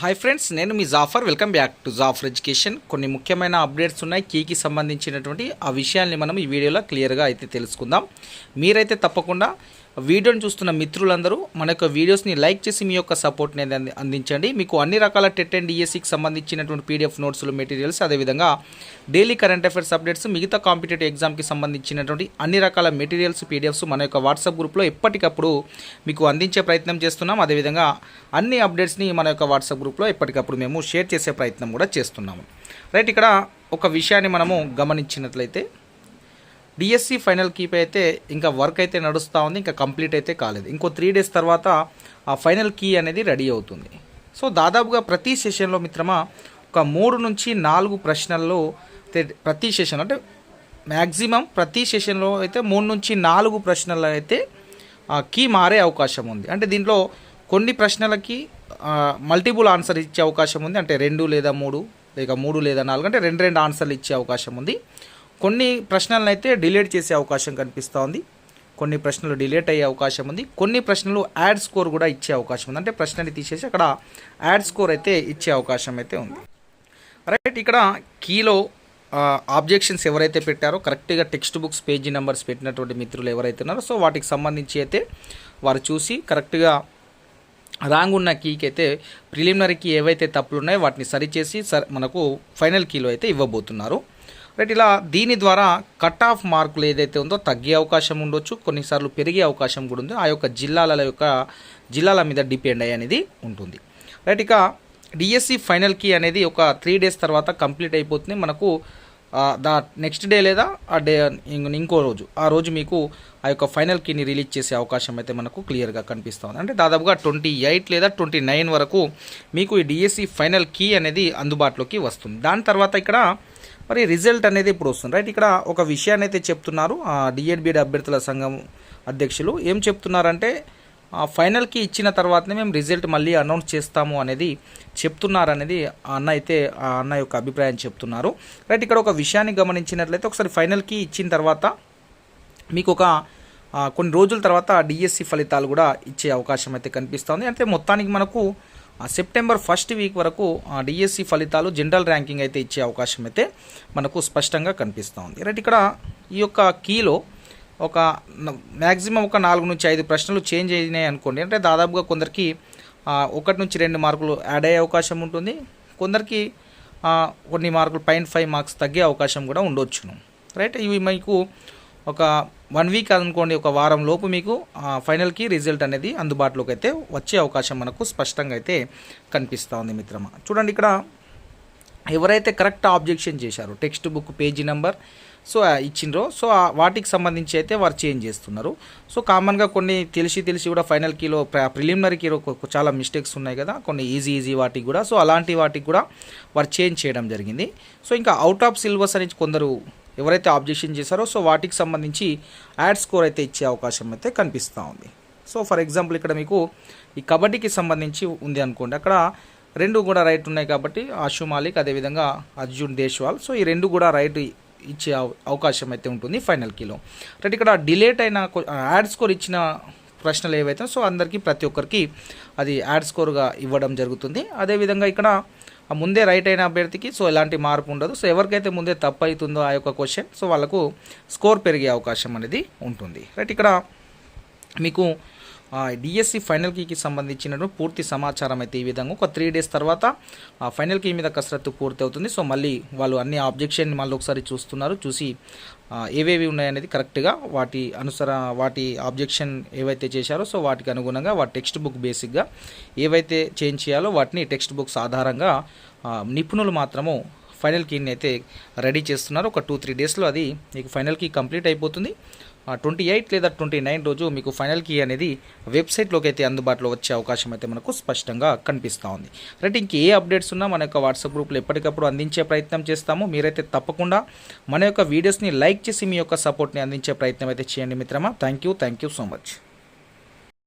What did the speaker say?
Hi friends నేను మీ Zafar welcome back to Zafar education కొన్ని ముఖ్యమైన అప్డేట్స్ ఉన్నాయి. కీకి సంబంధించినటువంటి ఆ విషయాల్ని మనం ఈ వీడియోలో క్లియర్గా అయితే తెలుసుకుందాం. మీరైతే తప్పకుండా వీడియోని చూస్తున్న మిత్రులందరూ మన యొక్క వీడియోస్ని లైక్ చేసి మీ యొక్క సపోర్ట్ని అనేది అందించండి. మీకు అన్ని రకాల టెట్ అండ్ డిఎస్సికి సంబంధించినటువంటి పీడిఎఫ్ నోట్స్లు మెటీరియల్స్ అదేవిధంగా డైలీ కరెంట్ అఫైర్స్ అప్డేట్స్ మిగతా కాంపిటేటివ్ ఎగ్జామ్కి సంబంధించినటువంటి అన్ని రకాల మెటీరియల్స్ పీడిఎఫ్స్ మన యొక్క వాట్సాప్ గ్రూప్లో ఎప్పటికప్పుడు మీకు అందించే ప్రయత్నం చేస్తున్నాం. అదేవిధంగా అన్ని అప్డేట్స్ని మన యొక్క వాట్సాప్ గ్రూప్లో ఎప్పటికప్పుడు మేము షేర్ చేసే ప్రయత్నం కూడా చేస్తున్నాము. రైట్ ఇక్కడ ఒక విషయాన్ని మనము గమనించినట్లయితే డిఎస్సి ఫైనల్ కీప్ అయితే ఇంకా వర్క్ అయితే నడుస్తూ ఉంది ఇంకా కంప్లీట్ అయితే కాలేదు. ఇంకో త్రీ డేస్ తర్వాత ఆ ఫైనల్ కీ అనేది రెడీ అవుతుంది. సో దాదాపుగా ప్రతి సెషన్లో మిత్రమా ఒక మూడు నుంచి నాలుగు ప్రశ్నల్లో ప్రతి సెషన్ అంటే మ్యాక్సిమం ప్రతి సెషన్లో అయితే మూడు నుంచి నాలుగు ప్రశ్నలు అయితే కీ మారే అవకాశం ఉంది. అంటే దీంట్లో కొన్ని ప్రశ్నలకి మల్టిపుల్ ఆన్సర్ ఇచ్చే అవకాశం ఉంది. అంటే రెండు లేదా మూడు లేక మూడు లేదా నాలుగు అంటే రెండు రెండు ఆన్సర్లు ఇచ్చే అవకాశం ఉంది. కొన్ని ప్రశ్నలను అయితే డిలేట్ చేసే అవకాశం కనిపిస్తూ ఉంది కొన్ని ప్రశ్నలు డిలేట్ అయ్యే అవకాశం ఉంది. కొన్ని ప్రశ్నలు యాడ్ స్కోర్ కూడా ఇచ్చే అవకాశం ఉంది. అంటే ప్రశ్నని తీసేసి అక్కడ యాడ్ స్కోర్ అయితే ఇచ్చే అవకాశం అయితే ఉంది. రైట్ ఇక్కడ కీలో ఆబ్జెక్షన్స్ ఎవరైతే పెట్టారో కరెక్ట్గా టెక్స్ట్ బుక్స్ పేజీ నెంబర్స్ పెట్టినటువంటి మిత్రులు ఎవరైతే ఉన్నారో సో వాటికి సంబంధించి అయితే వారు చూసి కరెక్ట్గా రాంగ్ ఉన్న కీకి అయితే ప్రిలిమినరీకి ఏవైతే తప్పులు ఉన్నాయో వాటిని సరిచేసి సర్ మనకు ఫైనల్ కీలో అయితే ఇవ్వబోతున్నారు. రైట్ ఇలా దీని ద్వారా కట్ ఆఫ్ మార్కులు ఏదైతే ఉందో తగ్గే అవకాశం ఉండొచ్చు కొన్నిసార్లు పెరిగే అవకాశం కూడా ఉంది. ఆ యొక్క జిల్లాల యొక్క జిల్లాల మీద డిపెండ్ అయ్యి అనేది ఉంటుంది. రైట్ ఇక డిఎస్సి ఫైనల్ కీ అనేది ఒక త్రీ డేస్ తర్వాత కంప్లీట్ అయిపోతుంది. మనకు దా నెక్స్ట్ డే లేదా ఆ డే ఇంకో రోజు. ఆ రోజు మీకు ఆ యొక్క ఫైనల్ కీని రిలీజ్ చేసే అవకాశం అయితే మనకు క్లియర్గా కనిపిస్తుంది అంటే దాదాపుగా ట్వంటీ ఎయిట్ లేదా ట్వంటీ నైన్ వరకు మీకు ఈ డిఎస్సి ఫైనల్ కీ అనేది అందుబాటులోకి వస్తుంది. దాని తర్వాత ఇక్కడ మరి రిజల్ట్ అనేది ఇప్పుడు వస్తుంది. రైట్ ఇక్కడ ఒక విషయాన్ని అయితే చెప్తున్నారు. డిఎడ్బిడి అభ్యర్థుల సంఘం అధ్యక్షులు. ఏం చెప్తున్నారంటే ఫైనల్కి ఇచ్చిన తర్వాతనే మేము రిజల్ట్ మళ్ళీ అనౌన్స్ చేస్తాము అనేది చెప్తున్నారు అనేది ఆ అన్న అయితే ఆ అన్న యొక్క అభిప్రాయం చెప్తున్నారు. రైట్ ఇక్కడ ఒక విషయాన్ని గమనించినట్లయితే ఒకసారి ఫైనల్కి ఇచ్చిన తర్వాత మీకు ఒక కొన్ని రోజుల తర్వాత డిఎస్సి ఫలితాలు కూడా ఇచ్చే అవకాశం అయితే కనిపిస్తుంది. అంటే మొత్తానికి మనకు ఆ, సెప్టెంబర్ ఫస్ట్ వీక్ వరకు డిఎస్సి ఫలితాలు జనరల్ ర్యాంకింగ్ అయితే ఇచ్చే అవకాశం అయితే మనకు స్పష్టంగా కనిపిస్తూ ఉంది రైట్ ఇక్కడ ఈ యొక్క కీలో ఒక మ్యాక్సిమం ఒక నాలుగు నుంచి ఐదు ప్రశ్నలు చేంజ్ అయినాయి అనుకోండి. అంటే దాదాపుగా కొందరికి ఒకటి నుంచి రెండు మార్కులు యాడ్ అయ్యే అవకాశం ఉంటుంది. కొందరికి కొన్ని మార్కులు పాయింట్ ఫైవ్ మార్క్స్ తగ్గే అవకాశం కూడా ఉండొచ్చును రైట్ ఇవి మీకు ఒక వన్ వీక్ అనుకోండి ఒక వారం లోపు మీకు ఫైనల్కి రిజల్ట్ అనేది అందుబాటులోకి అయితే వచ్చే అవకాశం మనకు స్పష్టంగా అయితే కనిపిస్తూ ఉంది మిత్రమా. చూడండి ఇక్కడ ఎవరైతే కరెక్ట్ ఆబ్జెక్షన్ చేశారో text book page number so ఇచ్చిండ్రో so వాటికి సంబంధించి అయితే వారు చేంజ్ చేస్తున్నారు. సో కామన్గా కొన్ని తెలిసి తెలిసి కూడా ఫైనల్ కీలో ప్రిలిమినరీ కీలో చాలా మిస్టేక్స్ ఉన్నాయి కదా కొన్ని ఈజీ ఈజీ వాటికి కూడా. సో అలాంటి వాటికి కూడా వారు చేంజ్ చేయడం జరిగింది. సో ఇంకా అవుట్ ఆఫ్ సిలబస్ అనేది కొందరు ఎవరైతే ఆబ్జెక్షన్ చేశారో సో వాటికి సంబంధించి యాడ్ స్కోర్ అయితే ఇచ్చే అవకాశం అయితే కనిపిస్తూ ఉంది. సో ఫర్ ఎగ్జాంపుల్ ఇక్కడ మీకు ఈ కబడ్డీకి సంబంధించి ఉంది అనుకోండి. అక్కడ రెండు కూడా రైట్ ఉన్నాయి కాబట్టి ఆషు మాలిక్ అదేవిధంగా అర్జున్ దేశ్వాల్. సో ఈ రెండు కూడా రైట్ ఇచ్చే అవ- అవకాశం అయితే ఉంటుంది ఫైనల్ కీలో రైట్ ఇక్కడ డిలేట్ అయిన యాడ్ స్కోర్ ఇచ్చిన ప్రశ్నలు ఏవైతే సో అందరికీ ప్రతి ఒక్కరికి అది యాడ్ స్కోర్గా ఇవ్వడం జరుగుతుంది. అదేవిధంగా ఇక్కడ ముందే రైట్ అయిన అభ్యర్థికి సో ఎలాంటి మార్పు ఉండదు. సో ఎవరికైతే ముందే తప్పు అవుతుందో ఆ యొక్క క్వశ్చన్ సో వాళ్ళకు స్కోర్ పెరిగే అవకాశం అనేది ఉంటుంది. రైట్ ఇక్కడ మీకు డిఎస్సి ఫైనల్ కీకి సంబంధించినటువంటి పూర్తి సమాచారం అయితే ఈ విధంగా ఒక త్రీ డేస్ తర్వాత ఆ ఫైనల్ కీ మీద కసరత్తు పూర్తి అవుతుంది సో మళ్ళీ వాళ్ళు అన్ని ఆబ్జెక్షన్ మళ్ళీ ఒకసారి చూస్తున్నారు. చూసి ఏవేవి ఉన్నాయనేది కరెక్ట్గా వాటి అనుసర వాటి ఆబ్జెక్షన్ ఏవైతే చేశారో సో వాటికి అనుగుణంగా వాటి టెక్స్ట్ బుక్ బేసిక్గా ఏవైతే చేంజ్ చేయాలో వాటిని టెక్స్ట్ బుక్స్ ఆధారంగా నిపుణులు మాత్రము ఫైనల్ కీని అయితే రెడీ చేస్తున్నారు. ఒక టూ త్రీ డేస్లో అది మీకు ఫైనల్ కీ కంప్లీట్ అయిపోతుంది. ట్వంటీ ఎయిట్ లేదా ట్వంటీ నైన్ రోజు మీకు ఫైనల్ కీ అనేది వెబ్సైట్లోకి అయితే అందుబాటులో వచ్చే అవకాశం అయితే మనకు స్పష్టంగా కనిపిస్తూ ఉంది. రైట్ ఇంక ఏ అప్డేట్స్ ఉన్నా మన యొక్క వాట్సాప్ గ్రూప్లో ఎప్పటికప్పుడు అందించే ప్రయత్నం చేస్తాము. మీరైతే తప్పకుండా మన యొక్క వీడియోస్ని లైక్ చేసి మీ యొక్క సపోర్ట్ని అందించే ప్రయత్నం అయితే చేయండి మిత్రమా. Thank you thank you so much.